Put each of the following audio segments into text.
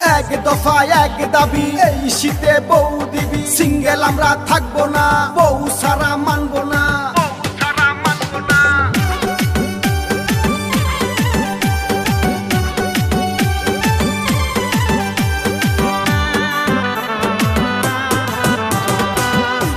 এক দফা এক দাবি, এই শীতে বউ দিবি। সিঙ্গেল আমরা থাকব না, বউ সারা মানবো না।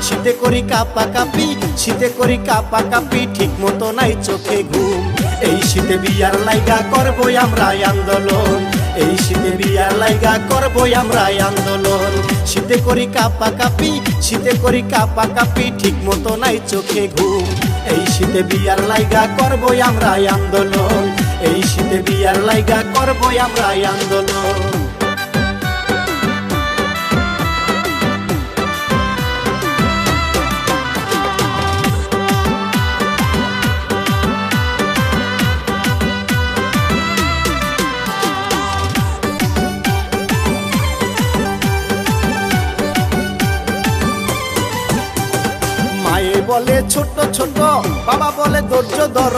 শীতে করি কাপা কাপি শীতে করি কাপা কাপি ঠিক মতো নাই চোখে ঘুম। এই শীতে বিয়ার লাইগা করব আমরা আন্দোলন। এই বিয়ার লাইগা করবই আমরা আন্দোলন। শীতে করি কাপা কাপি, শীতে করি কাপা কাপি, ঠিক মতো নাই চোখে ঘুম। এই শীতে বিয়ার লাইগা করব আমরা আন্দোলন। এই শীতে বিয়ার লাইগা করবই আমরা আন্দোলন। বলে ছোট ছোট, বাবা বলে ধৈর্য ধর।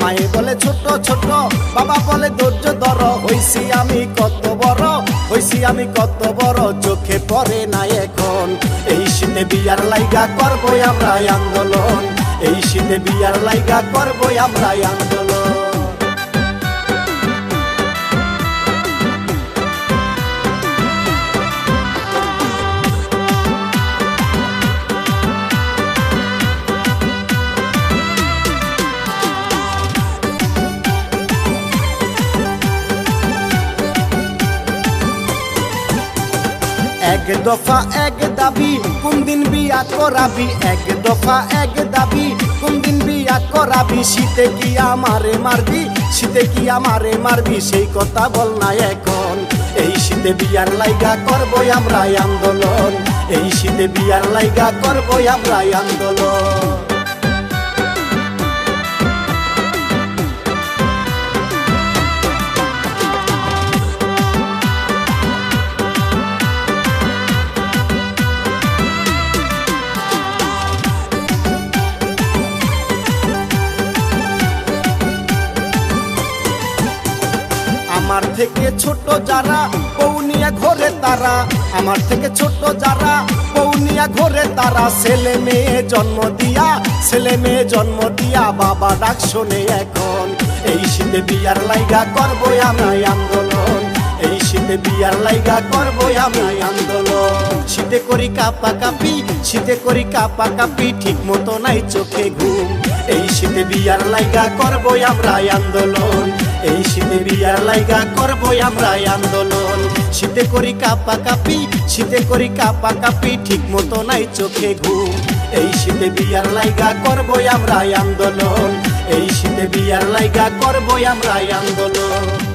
মায়ে বলে ছোট ছোট, বাবা বলে ধৈর্য ধর। হইছি আমি কত বড়, হইছি আমি কত বড়, চোখে পড়ে না এখন। এই শীতে বিয়ার লাইগা করব আমরা আন্দোলন। এই শীতে বিয়ার লাইগা করব আমরা আন্দোলন। দফা এক দাবি, কোন দিন বিয়া করাবি? এক দফা এক দাবি, কোন দিন বিয়া করাবি? শীতে কি আমারে মারবি? শীতে কি আমারে মারবি? সেই কথা বল না এখন। এই শীতে বিয়ার লাইগা করব আমরা আন্দোলন। এই শীতে বিয়ার লাইগা করব আমরা আন্দোলন। আমার থেকে ছোট যারা পৌনিয়া ঘরে তারা। আমার থেকে ছোট যারা পৌনিয়া ঘরে তারা। ছেলে মেয়ে জন্ম দিয়া, ছেলে মেয়ে জন্ম দিয়া বাবা ডাক শোনে এখন। এই শীতে বিয়ার লাইগা করব আমরা আন্দোলন। এই শীতে বিয়ার লাইগা করব আমরা আন্দোলন। শীতে করি কাপা কাপি শীতে করি কাপা কাপি ঠিক মতো নাই চোখে ঘুম। এই শীতে বিয়ার লাইগা করব আমরা আন্দোলন। এই শীতে বিয়ার লাইগা করব আমরা আন্দোলন। শীতে করি কাপা কাপি, শীতে করি কাপা কাপি, ঠিক মতো নাই চোখে ঘুম। এই শীতে বিয়ার লাইগা করব আমরা আন্দোলন। এই শীতে বিয়ার লাইগা করব আমরা আন্দোলন।